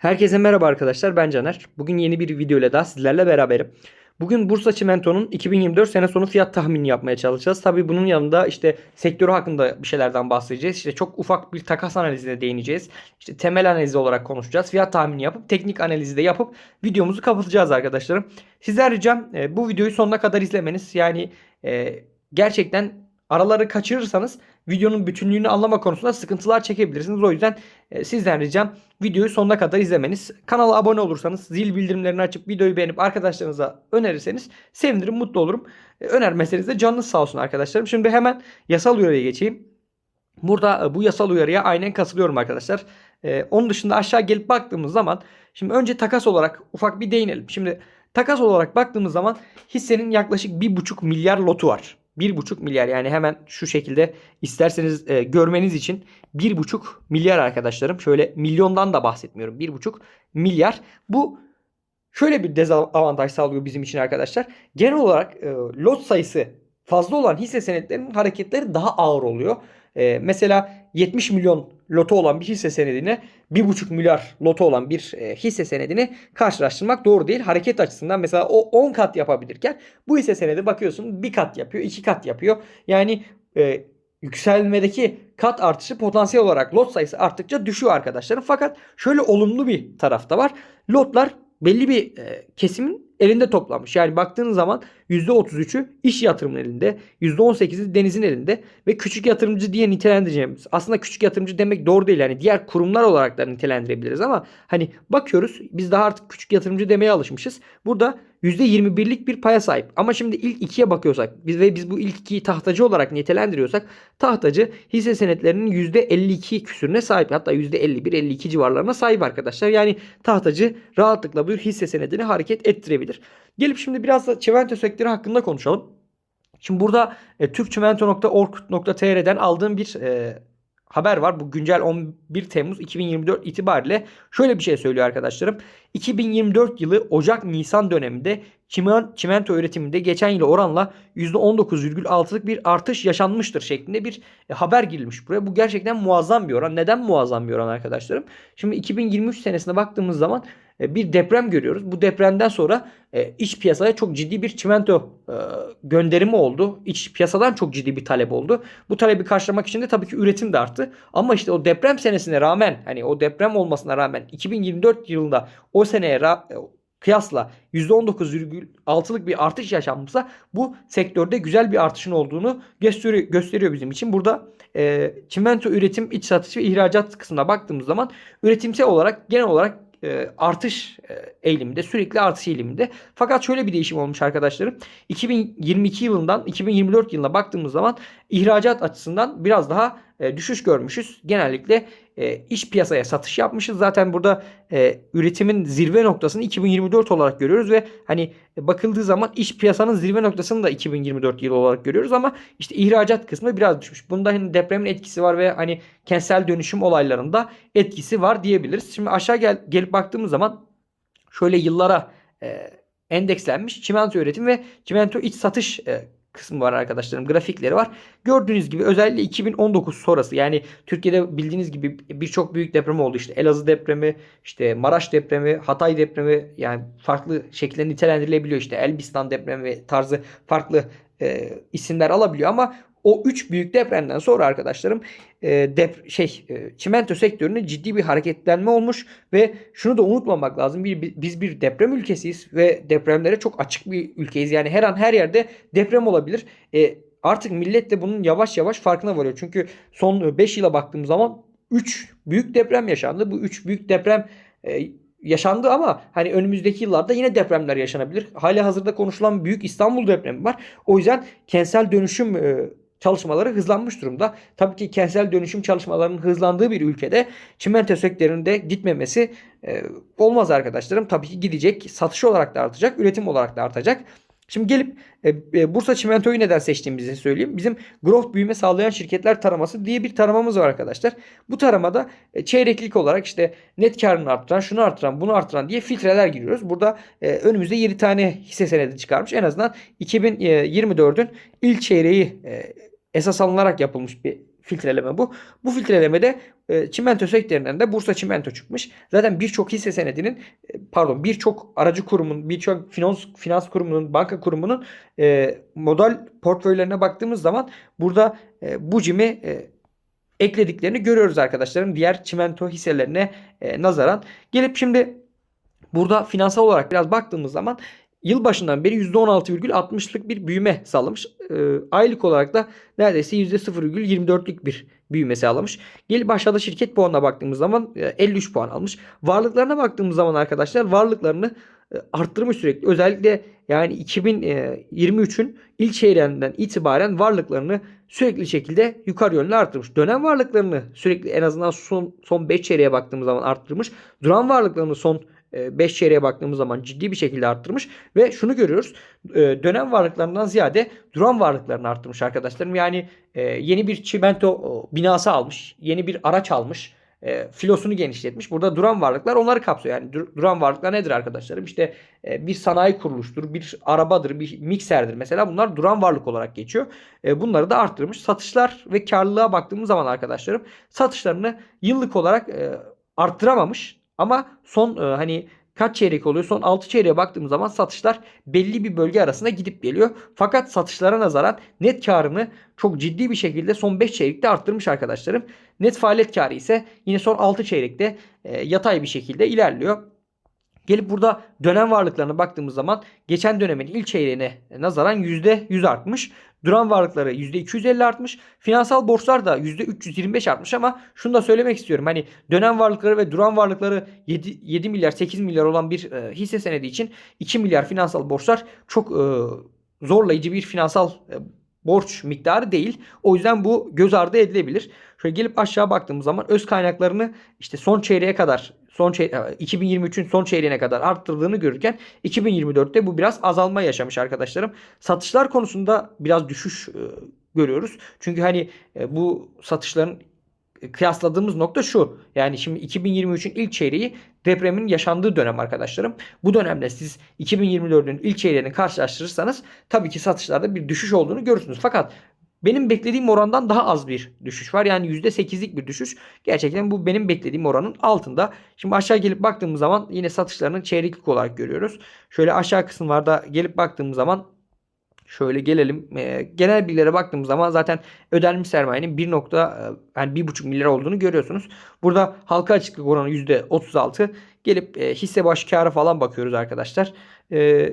Herkese merhaba arkadaşlar ben Caner. Bugün yeni bir video ile daha sizlerle beraberim. Bugün Bursa Çimento'nun 2024 sene sonu fiyat tahmini yapmaya çalışacağız. Tabii bunun yanında işte sektörü hakkında bir şeylerden bahsedeceğiz. İşte çok ufak bir takas analizine değineceğiz. İşte temel analizi olarak konuşacağız. Fiyat tahmini yapıp teknik analizi de yapıp videomuzu kapatacağız arkadaşlarım. Sizler ricam e, bu videoyu sonuna kadar izlemeniz. Yani e, gerçekten araları kaçırırsanız videonun bütünlüğünü anlama konusunda sıkıntılar çekebilirsiniz. O yüzden e, sizden ricam videoyu sonuna kadar izlemeniz. Kanala abone olursanız, zil bildirimlerini açıp videoyu beğenip arkadaşlarınıza önerirseniz sevinirim, mutlu olurum. E, önermeseniz de canınız sağ olsun arkadaşlarım. Şimdi hemen yasal uyarıya geçeyim. Burada e, bu yasal uyarıya aynen katılıyorum arkadaşlar. E, onun dışında aşağı gelip baktığımız zaman şimdi önce takas olarak ufak bir değinelim. Şimdi takas olarak baktığımız zaman hissenin yaklaşık 1,5 milyar lotu var. 1,5 milyar yani hemen şu şekilde isterseniz e, görmeniz için 1,5 milyar arkadaşlarım. Şöyle milyondan da bahsetmiyorum. 1,5 milyar. Bu şöyle bir dezavantaj sağlıyor bizim için arkadaşlar. Genel olarak e, lot sayısı fazla olan hisse senetlerinin hareketleri daha ağır oluyor. E, mesela 70 milyon loto olan bir hisse senedine 1,5 milyar loto olan bir e, hisse senedini karşılaştırmak doğru değil. Hareket açısından mesela o 10 kat yapabilirken bu hisse senedi bakıyorsun bir kat yapıyor, iki kat yapıyor. Yani e, yükselmedeki kat artışı potansiyel olarak lot sayısı arttıkça düşüyor arkadaşlarım. Fakat şöyle olumlu bir tarafta var. Lotlar belli bir e, kesimin elinde toplanmış. Yani baktığınız zaman %33'ü iş yatırımının elinde, %18'i denizin elinde ve küçük yatırımcı diye nitelendireceğimiz. Aslında küçük yatırımcı demek doğru değil. Yani diğer kurumlar olarak da nitelendirebiliriz ama hani bakıyoruz biz daha artık küçük yatırımcı demeye alışmışız. Burada %21'lik bir paya sahip. Ama şimdi ilk ikiye bakıyorsak biz ve biz bu ilk ikiyi tahtacı olarak nitelendiriyorsak tahtacı hisse senetlerinin %52 küsürüne sahip. Hatta %51-52 civarlarına sahip arkadaşlar. Yani tahtacı rahatlıkla bu hisse senedini hareket ettirebilir. Gelip şimdi biraz da çimento sektörü hakkında konuşalım. Şimdi burada e, türkçimento.org.tr'den aldığım bir e, haber var. Bu güncel 11 Temmuz 2024 itibariyle şöyle bir şey söylüyor arkadaşlarım. 2024 yılı Ocak-Nisan döneminde çimento üretiminde geçen yıl oranla %19,6'lık bir artış yaşanmıştır şeklinde bir e, haber girilmiş buraya. Bu gerçekten muazzam bir oran. Neden muazzam bir oran arkadaşlarım? Şimdi 2023 senesine baktığımız zaman bir deprem görüyoruz. Bu depremden sonra e, iç piyasaya çok ciddi bir çimento e, gönderimi oldu. İç piyasadan çok ciddi bir talep oldu. Bu talebi karşılamak için de tabii ki üretim de arttı. Ama işte o deprem senesine rağmen hani o deprem olmasına rağmen 2024 yılında o seneye kıyasla %19,6'lık bir artış yaşanmışsa bu sektörde güzel bir artışın olduğunu gösteriyor, gösteriyor bizim için. Burada e, çimento üretim, iç satış ve ihracat kısmına baktığımız zaman üretimsel olarak genel olarak e, artış e, eğiliminde sürekli artış eğiliminde. Fakat şöyle bir değişim olmuş arkadaşlarım. 2022 yılından 2024 yılına baktığımız zaman ihracat açısından biraz daha e, düşüş görmüşüz. Genellikle e, iş piyasaya satış yapmışız. Zaten burada e, üretimin zirve noktasını 2024 olarak görüyoruz ve hani bakıldığı zaman iş piyasanın zirve noktasını da 2024 yılı olarak görüyoruz ama işte ihracat kısmı biraz düşmüş. Bunda hani depremin etkisi var ve hani kentsel dönüşüm olaylarında etkisi var diyebiliriz. Şimdi aşağı gel, gelip baktığımız zaman şöyle yıllara endekslenmiş çimento üretim ve çimento iç satış kısmı var arkadaşlarım. Grafikleri var. Gördüğünüz gibi özellikle 2019 sonrası yani Türkiye'de bildiğiniz gibi birçok büyük deprem oldu. İşte Elazığ depremi, işte Maraş depremi, Hatay depremi yani farklı şekilde nitelendirilebiliyor. İşte Elbistan depremi tarzı farklı e, isimler alabiliyor ama o üç büyük depremden sonra arkadaşlarım e, dep şey e, çimento sektöründe ciddi bir hareketlenme olmuş ve şunu da unutmamak lazım. Bir, biz bir deprem ülkesiyiz ve depremlere çok açık bir ülkeyiz. Yani her an her yerde deprem olabilir. E, artık millet de bunun yavaş yavaş farkına varıyor. Çünkü son 5 yıla baktığım zaman 3 büyük deprem yaşandı. Bu 3 büyük deprem e, yaşandı ama hani önümüzdeki yıllarda yine depremler yaşanabilir. Hali hazırda konuşulan büyük İstanbul depremi var. O yüzden kentsel dönüşüm e, çalışmaları hızlanmış durumda. Tabii ki kentsel dönüşüm çalışmalarının hızlandığı bir ülkede çimento sektöründe gitmemesi e, olmaz arkadaşlarım. Tabii ki gidecek. Satış olarak da artacak, üretim olarak da artacak. Şimdi gelip e, e, Bursa Çimento'yu neden seçtiğimizi söyleyeyim. Bizim growth büyüme sağlayan şirketler taraması diye bir taramamız var arkadaşlar. Bu taramada e, çeyreklik olarak işte net karını arttıran, şunu arttıran, bunu arttıran diye filtreler giriyoruz. Burada e, önümüzde 7 tane hisse senedi çıkarmış. En azından 2024'ün ilk çeyreği e, esas alınarak yapılmış bir filtreleme bu. Bu filtrelemede e, çimento sektöründen de Bursa Çimento çıkmış. Zaten birçok hisse senedinin e, pardon birçok aracı kurumun, birçok finans finans kurumunun, banka kurumunun e, model portföylerine baktığımız zaman burada e, bu cimi e, eklediklerini görüyoruz arkadaşlarım diğer çimento hisselerine e, nazaran. Gelip şimdi burada finansal olarak biraz baktığımız zaman yılbaşından beri %16,60'lık bir büyüme sağlamış. E, aylık olarak da neredeyse %0,24'lük bir büyüme sağlamış. Gelip aşağıda şirket puanına baktığımız zaman e, 53 puan almış. Varlıklarına baktığımız zaman arkadaşlar varlıklarını e, arttırmış sürekli. Özellikle yani 2023'ün ilk çeyreğinden itibaren varlıklarını sürekli şekilde yukarı yönlü arttırmış. Dönem varlıklarını sürekli en azından son son 5 çeyreğe baktığımız zaman arttırmış. Duran varlıklarını son 5 çeyreğe baktığımız zaman ciddi bir şekilde arttırmış ve şunu görüyoruz. E, dönem varlıklarından ziyade duran varlıklarını arttırmış arkadaşlarım. Yani e, yeni bir çimento binası almış, yeni bir araç almış e, filosunu genişletmiş. Burada duran varlıklar onları kapsıyor. Yani dur, duran varlıklar nedir arkadaşlarım? İşte e, bir sanayi kuruluştur, bir arabadır, bir mikserdir. Mesela bunlar duran varlık olarak geçiyor. E, bunları da arttırmış. Satışlar ve karlılığa baktığımız zaman arkadaşlarım satışlarını yıllık olarak e, arttıramamış. Ama son e, hani kaç çeyrek oluyor? Son 6 çeyreğe baktığımız zaman satışlar belli bir bölge arasında gidip geliyor. Fakat satışlara nazaran net karını çok ciddi bir şekilde son 5 çeyrekte arttırmış arkadaşlarım. Net faaliyet karı ise yine son 6 çeyrekte e, yatay bir şekilde ilerliyor. Gelip burada dönem varlıklarına baktığımız zaman geçen dönemin ilk çeyreğine nazaran %100 artmış. Duran varlıkları %250 artmış. Finansal borçlar da %325 artmış ama şunu da söylemek istiyorum. Hani dönem varlıkları ve duran varlıkları 7, 7 milyar 8 milyar olan bir e, hisse senedi için 2 milyar finansal borçlar çok e, zorlayıcı bir finansal e, borç miktarı değil. O yüzden bu göz ardı edilebilir. Şöyle gelip aşağı baktığımız zaman öz kaynaklarını işte son çeyreğe kadar son çey 2023'ün son çeyreğine kadar arttırdığını görürken 2024'te bu biraz azalma yaşamış arkadaşlarım. Satışlar konusunda biraz düşüş e, görüyoruz. Çünkü hani e, bu satışların kıyasladığımız nokta şu. Yani şimdi 2023'ün ilk çeyreği depremin yaşandığı dönem arkadaşlarım. Bu dönemde siz 2024'ün ilk çeyreğini karşılaştırırsanız tabii ki satışlarda bir düşüş olduğunu görürsünüz. Fakat benim beklediğim orandan daha az bir düşüş var. Yani %8'lik bir düşüş. Gerçekten bu benim beklediğim oranın altında. Şimdi aşağı gelip baktığımız zaman yine satışlarının çeyreklik olarak görüyoruz. Şöyle aşağı kısımlarda gelip baktığımız zaman Şöyle gelelim. E, genel bilgilere baktığımız zaman zaten ödenmiş sermayenin 1 nokta yani 1,5 milyar olduğunu görüyorsunuz. Burada halka açıklık oranı %36. Gelip e, hisse baş karı falan bakıyoruz arkadaşlar. E,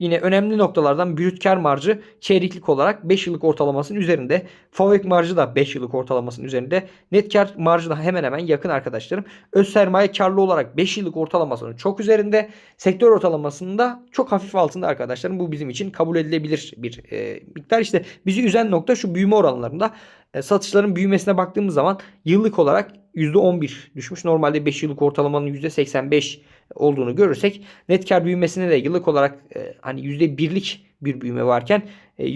Yine önemli noktalardan brüt kar marjı çeyreklik olarak 5 yıllık ortalamasının üzerinde. FOVEC marjı da 5 yıllık ortalamasının üzerinde. Net kar marjı da hemen hemen yakın arkadaşlarım. Öz sermaye karlı olarak 5 yıllık ortalamasının çok üzerinde. Sektör ortalamasının da çok hafif altında arkadaşlarım. Bu bizim için kabul edilebilir bir e, miktar. İşte bizi üzen nokta şu büyüme oranlarında. E, satışların büyümesine baktığımız zaman yıllık olarak %11 düşmüş. Normalde 5 yıllık ortalamanın %85 olduğunu görürsek net kar büyümesine de yıllık olarak e, hani %1'lik bir büyüme varken e,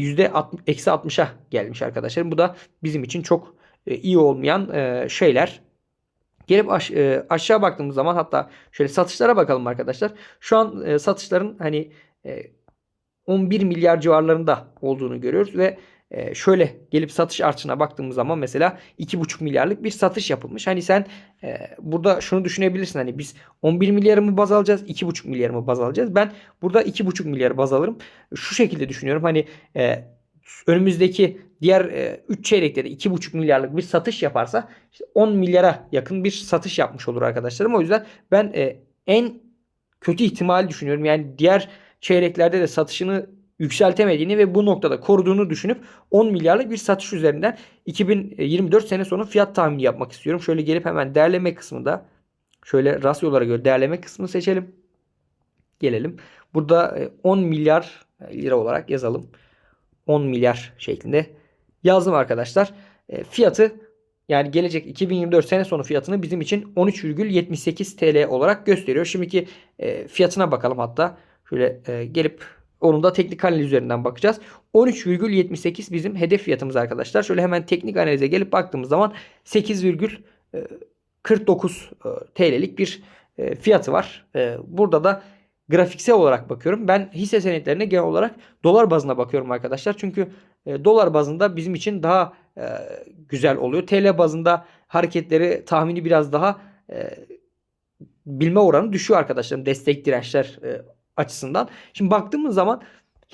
eksi %60'a gelmiş arkadaşlar. Bu da bizim için çok e, iyi olmayan e, şeyler. Gelip aş, e, aşağı baktığımız zaman hatta şöyle satışlara bakalım arkadaşlar. Şu an e, satışların hani e, 11 milyar civarlarında olduğunu görüyoruz ve ee, şöyle gelip satış artışına baktığımız zaman mesela 2,5 milyarlık bir satış yapılmış. Hani sen e, burada şunu düşünebilirsin hani biz 11 milyarı mı baz alacağız 2,5 milyarı mı baz alacağız? Ben burada 2,5 milyarı baz alırım. Şu şekilde düşünüyorum hani e, önümüzdeki diğer e, 3 çeyrekte de 2,5 milyarlık bir satış yaparsa işte 10 milyara yakın bir satış yapmış olur arkadaşlarım. O yüzden ben e, en kötü ihtimali düşünüyorum. Yani diğer çeyreklerde de satışını yükseltemediğini ve bu noktada koruduğunu düşünüp 10 milyarlık bir satış üzerinden 2024 sene sonu fiyat tahmini yapmak istiyorum. Şöyle gelip hemen değerleme kısmında şöyle rasyolara göre değerleme kısmını seçelim. Gelelim. Burada 10 e, milyar lira olarak yazalım. 10 milyar şeklinde yazdım arkadaşlar. E, fiyatı yani gelecek 2024 sene sonu fiyatını bizim için 13,78 TL olarak gösteriyor. Şimdiki e, fiyatına bakalım hatta. Şöyle gelip onun da teknik analiz üzerinden bakacağız. 13,78 bizim hedef fiyatımız arkadaşlar. Şöyle hemen teknik analize gelip baktığımız zaman 8,49 e, TL'lik bir e, fiyatı var. E, burada da grafiksel olarak bakıyorum. Ben hisse senetlerine genel olarak dolar bazına bakıyorum arkadaşlar. Çünkü dolar bazında bizim için daha güzel oluyor. TL bazında hareketleri tahmini biraz daha bilme oranı düşüyor arkadaşlarım destek dirençler açısından. Şimdi baktığımız zaman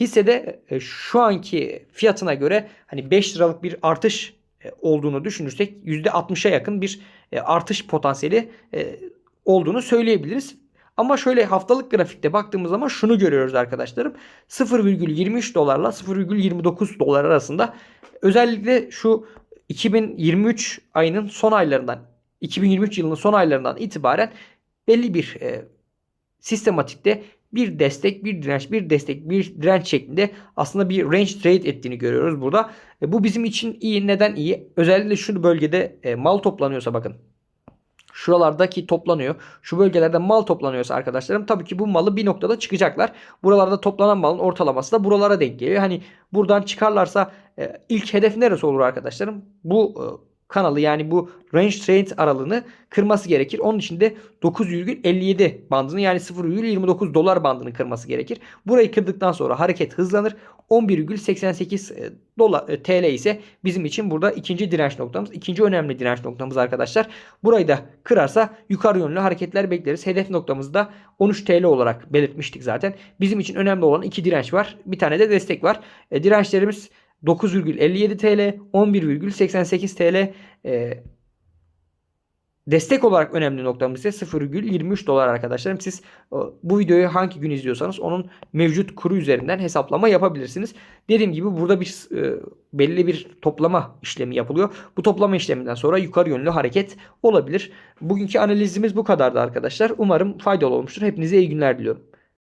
hissede e, şu anki fiyatına göre hani 5 liralık bir artış e, olduğunu düşünürsek %60'a yakın bir e, artış potansiyeli olduğunu söyleyebiliriz. Ama şöyle haftalık grafikte baktığımız zaman şunu görüyoruz arkadaşlarım. 0,23 dolarla 0,29 dolar arasında özellikle şu 2023 ayının son aylarından 2023 yılının son aylarından itibaren belli bir e, sistematikte bir destek, bir direnç, bir destek, bir direnç şeklinde aslında bir range trade ettiğini görüyoruz burada. E, bu bizim için iyi. Neden iyi? Özellikle şu bölgede e, mal toplanıyorsa bakın. Şuralardaki toplanıyor. Şu bölgelerde mal toplanıyorsa arkadaşlarım tabii ki bu malı bir noktada çıkacaklar. Buralarda toplanan malın ortalaması da buralara denk geliyor. Hani buradan çıkarlarsa e, ilk hedef neresi olur arkadaşlarım? Bu e, kanalı yani bu range trade aralığını kırması gerekir. Onun için de 9,57 bandını yani 0,29 dolar bandını kırması gerekir. Burayı kırdıktan sonra hareket hızlanır. 11,88 e, dolar TL ise bizim için burada ikinci direnç noktamız, ikinci önemli direnç noktamız arkadaşlar. Burayı da kırarsa yukarı yönlü hareketler bekleriz. Hedef noktamızı da 13 TL olarak belirtmiştik zaten. Bizim için önemli olan iki direnç var. Bir tane de destek var. E, dirençlerimiz 9,57 TL, 11,88 TL. E, destek olarak önemli noktamız ise 0,23 dolar arkadaşlarım. Siz bu videoyu hangi gün izliyorsanız onun mevcut kuru üzerinden hesaplama yapabilirsiniz. Dediğim gibi burada bir e, belli bir toplama işlemi yapılıyor. Bu toplama işleminden sonra yukarı yönlü hareket olabilir. Bugünkü analizimiz bu kadardı arkadaşlar. Umarım faydalı olmuştur. Hepinize iyi günler diliyorum.